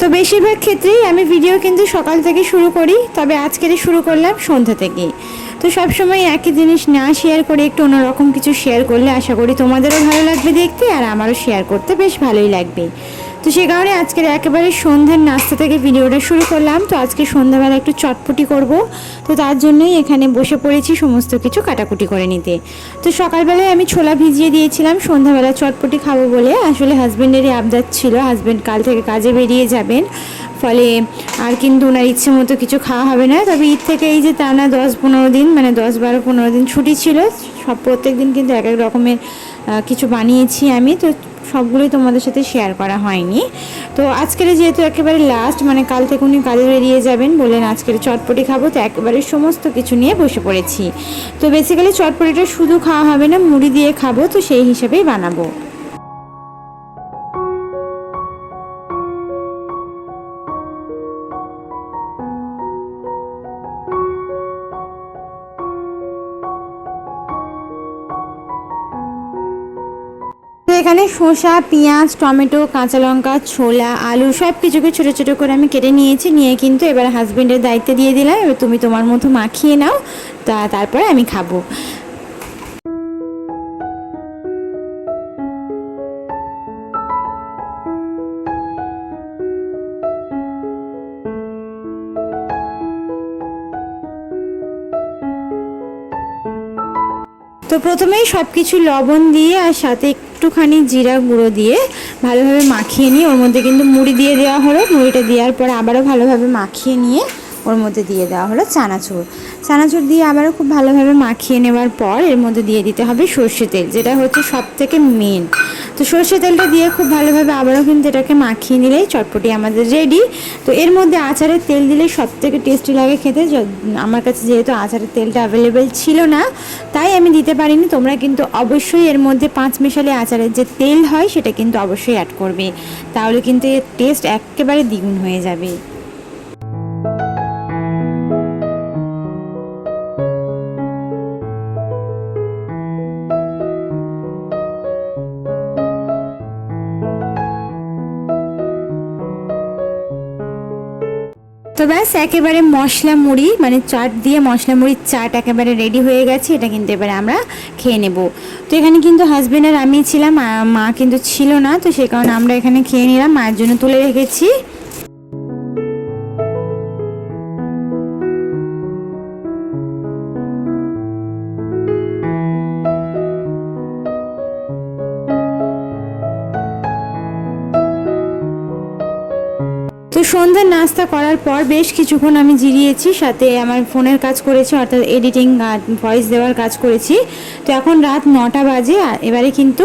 তো বেশিরভাগ ক্ষেত্রেই আমি ভিডিও কিন্তু সকাল থেকে শুরু করি, তবে আজকের শুরু করলাম সন্ধ্যা থেকে তো সবসময় একই জিনিস না শেয়ার করে একটু অন্যরকম কিছু শেয়ার করলে আশা করি তোমাদেরও ভালো লাগবে দেখতে আর আমারও শেয়ার করতে বেশ ভালোই লাগবে। তো সেই কারণে আজকের একেবারে সন্ধ্যার নাস্তা থেকে ভিডিওটা শুরু করলাম। তো আজকে সন্ধ্যাবেলা একটু চটপটি করব। তো তার জন্যই এখানে বসে পড়েছি সমস্ত কিছু কাটাকুটি করে নিতে। তো সকালবেলায় আমি ছোলা ভিজিয়ে দিয়েছিলাম, সন্ধ্যাবেলা চটপটি খাব বলে। আসলে হাজব্যান্ডেরই আবদার ছিল হাজব্যান্ড কাল থেকে কাজে বেরিয়ে যাবেন। ফলে আর কিন্তু ওনার ইচ্ছে মতো কিছু খাওয়া হবে না। তবে ঈদ থেকে এই যে টানা দশ পনেরো দিন মানে দশ বারো পনেরো দিন ছুটি ছিল, সব প্রত্যেক দিন কিন্তু এক এক রকমের কিছু বানিয়েছি আমি। তো সবগুলোই তোমাদের সাথে শেয়ার করা হয়নি। তো আজকের যেহেতু একেবারে লাস্ট মানে কাল থেকে উনি কাজে বেরিয়ে যাবেন বললেন আজকের চটপটি খাব, তো একেবারে সমস্ত কিছু নিয়ে বসে পড়েছি। তো বেসিক্যালি চটপটিটা শুধু খাওয়া হবে না, মুড়ি দিয়ে খাব, তো সেই হিসাবেই বানাবো। এখানে শসা, পেঁয়াজ, টমেটো, কাঁচা লঙ্কা, ছোলা, আলু সব কিছুকে ছোটো ছোটো করে আমি কেটে নিয়েছি। নিয়ে কিন্তু এবার হাজবেন্ডের দায়িত্ব দিয়ে দিলাম। এবার তুমি তোমার মতো মাখিয়ে নাও। তা তারপরে আমি খাব। তো প্রথমেই সব কিছু লবণ দিয়ে আর সাথে একটুখানি জিরা গুঁড়ো দিয়ে ভালোভাবে মাখিয়ে নিয়ে, ওর মধ্যে কিন্তু মুড়ি দিয়ে দেওয়া হলো। মুড়িটা দেওয়ার পর আবারও ভালোভাবে মাখিয়ে নিয়ে ওর মধ্যে দিয়ে দেওয়া হলো চানাচুর। চানাচুর দিয়ে আবারও খুব ভালোভাবে মাখিয়ে নেওয়ার পর এর মধ্যে দিয়ে দিতে হবে সর্ষে তেল, যেটা হচ্ছে সব থেকে মেন তো সর্ষে তেলটা দিয়ে খুব ভালোভাবে আবারও কিন্তু এটাকে মাখিয়ে নিলেই চটপটি আমাদের রেডি তো এর মধ্যে আচারের তেল দিলে সব থেকে টেস্টি লাগে খেতে আমার কাছে যেহেতু আচারের তেলটা অ্যাভেলেবেল ছিল না, তাই আমি দিতে পারিনি। তোমরা কিন্তু অবশ্যই এর মধ্যে পাঁচ মেশালে আচারের যে তেল হয় সেটা কিন্তু অবশ্যই অ্যাড করবে। তাহলে কিন্তু এর টেস্ট একেবারে দ্বিগুণ হয়ে যাবে। তো ব্যাস, একেবারে মশলা মুড়ি মানে চাট দিয়ে মশলা মুড়ির চাট একেবারে রেডি হয়ে গেছে, এটা কিন্তু এবারে আমরা খেয়ে নেব। তো এখানে কিন্তু হাজব্যান্ড আর আমি ছিলাম মা কিন্তু ছিল না, তো সে কারণে আমরা এখানে খেয়ে নিলাম, মায়ের জন্য তুলে রেখেছি। সন্ধ্যার নাস্তা করার পর বেশ কিছুক্ষণ আমি জিরিয়েছি, সাথে আমার ফোনের কাজ করেছি, অর্থাৎ এডিটিং ভয়েস দেওয়ার কাজ করেছি। তো এখন রাত নটা বাজে এবারে কিন্তু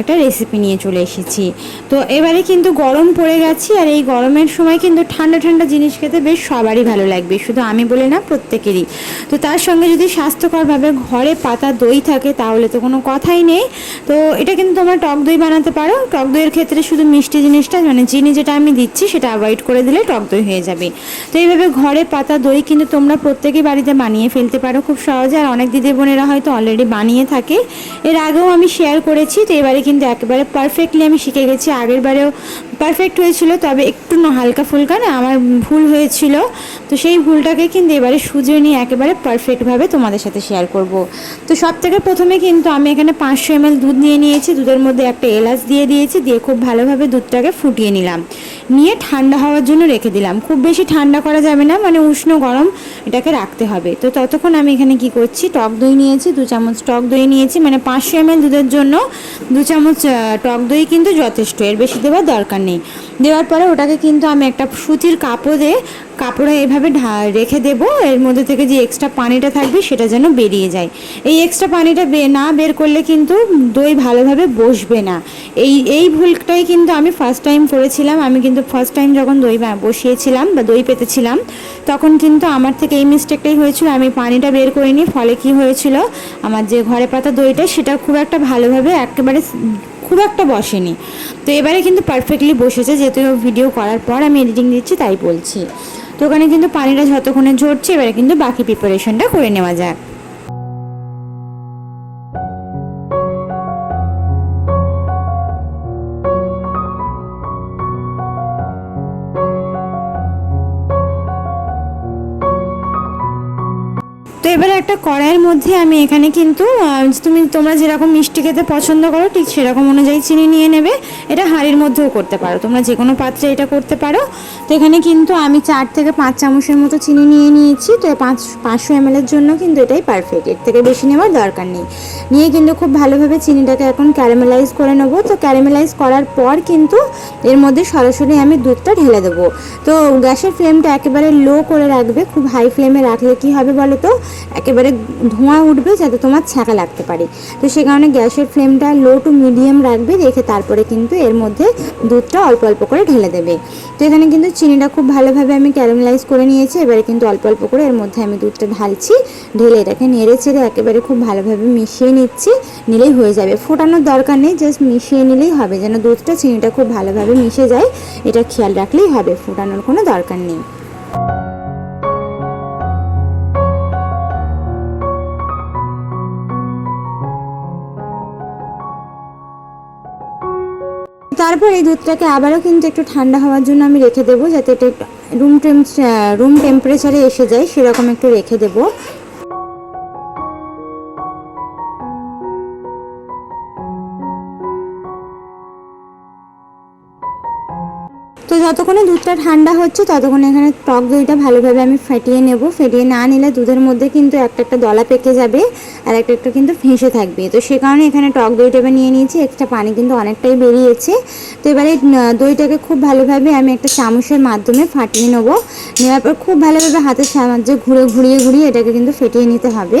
একটা রেসিপি নিয়ে চলে এসেছি। তো এবারে কিন্তু গরম পড়ে গেছি, আর এই গরমের সময় কিন্তু ঠান্ডা ঠান্ডা জিনিস খেতে বেশ সবারই ভালো লাগবে, শুধু আমি বলে না, প্রত্যেকেরই। তো তার সঙ্গে যদি স্বাস্থ্যকরভাবে ঘরে পাতা দই থাকে, তাহলে তো কোনো কথাই নেই। তো এটা কিন্তু তোমরা টক দই বানাতে পারো। টক দইয়ের ক্ষেত্রে শুধু মিষ্টি জিনিসটা মানে চিনি যেটা আমি দিচ্ছি, সেটা অ্যাভয়েড করে দিলে টক দই হয়ে যাবে। তো এইভাবে ঘরে পাতা দই কিন্তু তোমরা প্রত্যেকে বাড়িতে বানিয়ে ফেলতে পারো খুব সহজে। আর অনেক দিদি বোনেরা হয়তো অলরেডি বানিয়ে থাকে। এর আগেও আমি শেয়ার করেছি, তো এবারে কিন্তু একেবারে পারফেক্টলি আমি শিখে গেছি। আগের বারেও পারফেক্ট হয়েছিল, তবে একটু হালকা ফুলকা না, আমার ভুল হয়েছিল। তো সেই ভুলটাকে কিন্তু এবারে সুজে নিয়ে একেবারে পারফেক্টভাবে তোমাদের সাথে শেয়ার করব। তো সব থেকে প্রথমে কিন্তু আমি এখানে পাঁচশো এমএল দুধ নিয়ে নিয়েছি, দুধের মধ্যে একটা এলাচ দিয়ে দিয়েছি, দিয়ে খুব ভালোভাবে দুধটাকে ফুটিয়ে নিলাম। নিয়ে ঠান্ডা হওয়ার জন্য রেখে দিলাম। খুব বেশি ঠান্ডা করা যাবে না মানে উষ্ণ গরম এটাকে রাখতে হবে। তো ততক্ষণ আমি এখানে কি করছি, টক দই নিয়েছি, দু চামচ টক দই নিয়েছি মানে পাঁচশো এমএল দুধের জন্য দু চামচ টক দই কিন্তু যথেষ্ট, এর বেশি দেওয়ার দরকার নেই। দেওয়ার পরে ওটাকে কিন্তু আমি একটা সুতির কাপড়ে কাপড়ে এভাবে রেখে দেব। এর মধ্যে থেকে যে এক্সট্রা পানিটা থাকবে সেটা যেন বেরিয়ে যায়। এই এক্সট্রা পানিটা না বের করলে কিন্তু দই ভালোভাবে বসবে না। এই এই ভুলটাই কিন্তু আমি ফার্স্ট টাইম করেছিলাম। আমি কিন্তু ফার্স্ট টাইম যখন দই বসিয়েছিলাম বা দই পেতেছিলাম, তখন কিন্তু আমার থেকে এই মিস্টেকটাই হয়েছিল। আমি পানিটা বের করিনি, ফলে কি হয়েছিল? আমার যে ঘরে পাতা দইটা, সেটা খুব একটা ভালোভাবে একেবারে খুব একটা বসেনি। তো এবারে কিন্তু পারফেক্টলি বসেছে, যেহেতু ভিডিও করার পর আমি এডিটিং দিচ্ছি, তাই বলছি। তো ওখানে কিন্তু পানিটা যতক্ষণে ঝরছে, এবারে কিন্তু বাকি প্রিপারেশনটা করে নেওয়া যাক। তো এবার একটা কড়াইয়ের মধ্যে আমি এখানে কিন্তু তুমি তোমরা যেরকম মিষ্টি খেতে পছন্দ করো, ঠিক সেরকম অনুযায়ী চিনি নিয়ে নেবে। এটা হাঁড়ির মধ্যেও করতে পারো। তোমরা যে কোনো পাত্রে এটা করতে পারো। তো এখানে কিন্তু আমি চার থেকে পাঁচ চামচের মতো চিনি নিয়ে নিয়েছি। তো পাঁচ, পাঁচশো এমএলের জন্য কিন্তু এটাই পারফেক্ট এর থেকে বেশি নেওয়ার দরকার নেই। নিয়ে কিন্তু খুব ভালোভাবে চিনিটাকে এখন ক্যারামেলাইজ করে নেব। তো ক্যারামেলাইজ করার পর কিন্তু এর মধ্যে সরাসরি আমি দুধটা ঢেলে দেবো। তো গ্যাসের ফ্লেমটা একেবারে লো করে রাখবে, খুব হাই ফ্লেমে রাখলে কি হবে বলো তো একেবারে ধোঁয়া উঠবে যাতে তোমার ছ্যাঁকা লাগতে পারে। তো সে কারণে গ্যাসের ফ্লেমটা লো টু মিডিয়াম রাখবে, রেখে তারপরে কিন্তু এর মধ্যে দুধটা অল্প অল্প করে ঢেলে দেবে। তো এখানে কিন্তু চিনিটা খুব ভালোভাবে আমি ক্যারামেলাইজ করে নিয়েছি, এবারে কিন্তু অল্প অল্প করে এর মধ্যে আমি দুধটা ঢালছি, ঢেলে এটাকে নেড়ে চেড়ে একেবারে খুব ভালোভাবে মিশিয়ে নিচ্ছি, নিলেই হয়ে যাবে। ফোটানোর দরকার নেই জাস্ট মিশিয়ে নিলেই হবে। যেন দুধটা, চিনিটা খুব ভালোভাবে মিশে যায়, এটা খেয়াল রাখলেই হবে, ফোটানোর কোনো দরকার নেই। তারপর এই দুধটাকে আবারও কিন্তু একটু ঠান্ডা হওয়ার জন্য আমি রেখে দেবো, যাতে এটা রুম টেম রুম টেম্পারেচারে এসে যায়, সেরকম একটু রেখে দেবো। যতক্ষণে দুধটা ঠান্ডা হচ্ছে, ততক্ষণ এখানে টক দইটা ভালোভাবে আমি ফেটিয়ে নেব। ফেটিয়ে না নিলে দুধের মধ্যে কিন্তু একটা একটা দলা পেকে যাবে আর একটা একটা কিন্তু ফেঁসে থাকবে। তো সে কারণে এখানে টক দইটা নিয়ে নিয়েছি। এক্সট্রা পানি কিন্তু অনেকটাই বেরিয়েছে। তো এবারে দইটাকে খুব ভালোভাবে আমি একটা চামচের মাধ্যমে ফাটিয়ে নেব। নেওয়ার পর খুব ভালোভাবে হাতের সাহায্যে ঘুরে, ঘুরিয়ে ঘুরিয়ে এটাকে কিন্তু ফেটিয়ে নিতে হবে।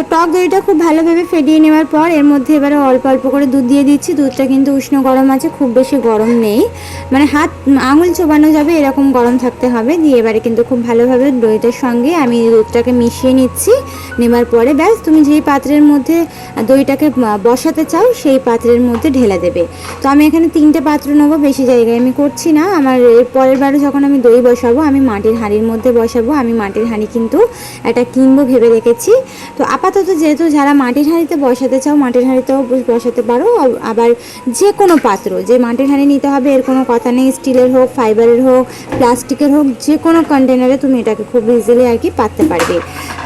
তো টক দইটা খুব ভালোভাবে ফেটিয়ে নেওয়ার পর এর মধ্যে এবারে অল্প অল্প করে দুধ দিয়ে দিচ্ছি। দুধটা কিন্তু উষ্ণ গরম আছে, খুব বেশি গরম নেই। মানে হাত, আঙুল চোবানো যাবে, এরকম গরম থাকতে হবে। দিয়ে এবারে কিন্তু খুব ভালোভাবে দইটার সঙ্গে আমি দুধটাকে মিশিয়ে নিচ্ছি। নেবার পরে ব্যাস, তুমি যেই পাত্রের মধ্যে দইটাকে বসাতে চাও, সেই পাত্রের মধ্যে ঢেলে দেবে। তো আমি এখানে তিনটে পাত্র নেব, বেশি জায়গায় আমি করছি না। আমার এর পরের বারে যখন আমি দই বসাবো, আমি মাটির হাঁড়ির মধ্যে বসাবো। আমি মাটির হাঁড়ি কিন্তু একটা কিনবো ভেবে রেখেছি। তো আপাতত যেহেতু যারা মাটির হাঁড়িতে বসাতে চাও, মাটির হাঁড়িতেও বসাতে পারো। আবার যে কোনো পাত্র, যে মাটির হাঁড়ি নিতে হবে, এর কোনো কথা নেই। স্টিলের হোক, ফাইবারের হোক, প্লাস্টিকের হোক যে কোনো কন্টেনারে তুমি এটাকে খুব ইজিলি আর কি পাততে পারবে।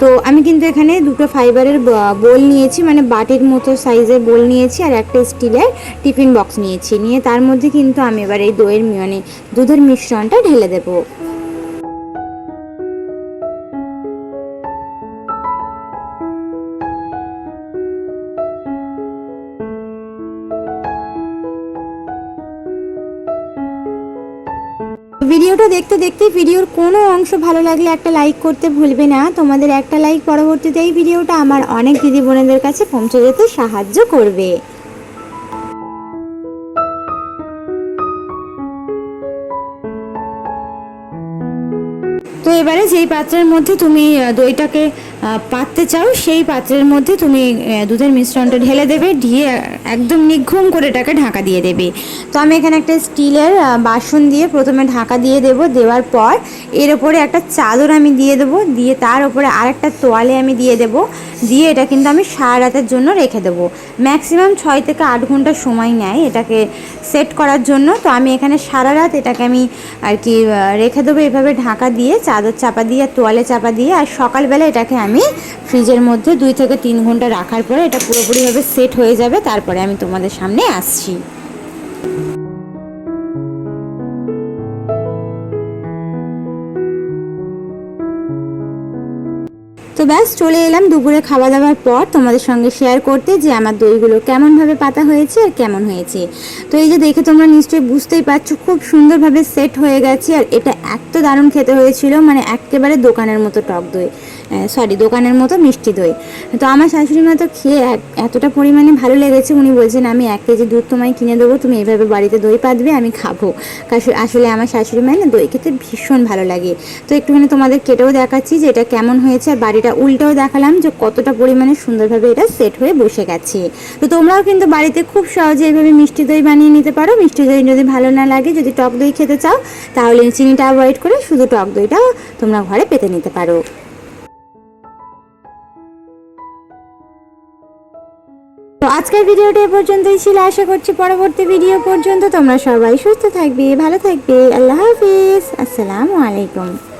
তো আমি কিন্তু এখানে দুটো ফাইবারের বোল নিয়েছি মানে বাটির মতো সাইজের বোল নিয়েছি আর একটা স্টিলের টিফিন বক্স নিয়েছি। নিয়ে তার মধ্যে কিন্তু আমি এবার এই দইয়ের মানে দুধের মিশ্রণটা ঢেলে দেবো। দেখতে ভিডিওর কোনো অংশ ভালো লাগলে একটা লাইক করতে ভুলবে না। তোমাদের একটা লাইক পরবর্তীতে এই ভিডিওটা আমার অনেক দিদি বোনেদের কাছে পৌঁছে যেতে সাহায্য করবে। তো এবারে যেই পাত্রের মধ্যে তুমি দইটাকে পাততে চাও, সেই পাত্রের মধ্যে তুমি দুধের মিশ্রণটা ঢেলে দেবে ঢিয়ে একদম নিঘুম করে এটাকে ঢাকা দিয়ে দেবে। তো আমি এখানে একটা স্টিলের বাসন দিয়ে প্রথমে ঢাকা দিয়ে দেব, দেওয়ার পর এর ওপরে একটা চাদর আমি দিয়ে দেবো, দিয়ে তার ওপরে আরেকটা তোয়ালে আমি দিয়ে দেবো, দিয়ে এটা কিন্তু আমি সারা রাতের জন্য রেখে দেবো। ম্যাক্সিমাম ছয় থেকে আট ঘণ্টা সময় নেয় এটাকে সেট করার জন্য। তো আমি এখানে সারা রাত এটাকে আমি আর কি রেখে দেবো এভাবে ঢাকা দিয়ে, চাদর চাপা দিয়ে, তোয়ালে চাপা দিয়ে, আর সকালবেলা এটাকে আমি ফ্রিজের মধ্যে দুই থেকে তিন ঘণ্টা রাখার পরে এটা পুরোপুরিভাবে সেট হয়ে যাবে, তারপরে আমি তোমাদের সামনে আসছি। ব্যাস, চলে এলাম দুপুরে খাওয়া দাওয়ার পর তোমাদের সঙ্গে শেয়ার করতে যে আমার দইগুলো কেমনভাবে পাতা হয়েছে আর কেমন হয়েছে। তো এই যে দেখে তোমরা নিশ্চয়ই বুঝতেই পারছ, খুব সুন্দরভাবে সেট হয়ে গেছে আর এটা এত দারুণ খেতে হয়েছিল মানে একেবারে দোকানের মতো টক দই সরি দোকানের মতো মিষ্টি দই। তো আমার শাশুড়ি মা তো খেয়ে এতটা পরিমাণে ভালো লেগেছে, উনি বলছেন, আমি এক কেজি দুধ তোমায় কিনে দেবো, তুমি এভাবে বাড়িতে দই পাতবে, আমি খাব। আসলে আমার শাশুড়ি মায়ের না দই খেতে ভীষণ ভালো লাগে। তো একটুখানি তোমাদের কেটেও দেখাচ্ছি যে এটা কেমন হয়েছে আর বাড়িটা উল্টেও দেখালাম যে কতটা পরিমাণে সুন্দরভাবে এটা সেট হয়ে বসে গেছে। তো তোমরাও কিন্তু বাড়িতে খুব সহজে এইভাবে মিষ্টি দই বানিয়ে নিতে পারো। মিষ্টি দই যদি ভালো না লাগে, যদি টক দই খেতে চাও, তাহলে চিনিটা অ্যাভয়েড করে শুধু টক দইটাও তোমরা ঘরে পেতে নিতে পারো। তো আজকের ভিডিওটা এ পর্যন্তই ছিল। আশা করছি পরবর্তী ভিডিও পর্যন্ত তোমরা সবাই সুস্থ থাকবে, ভালো থাকবে। আল্লাহ হাফিজ। আসসালামু আলাইকুম।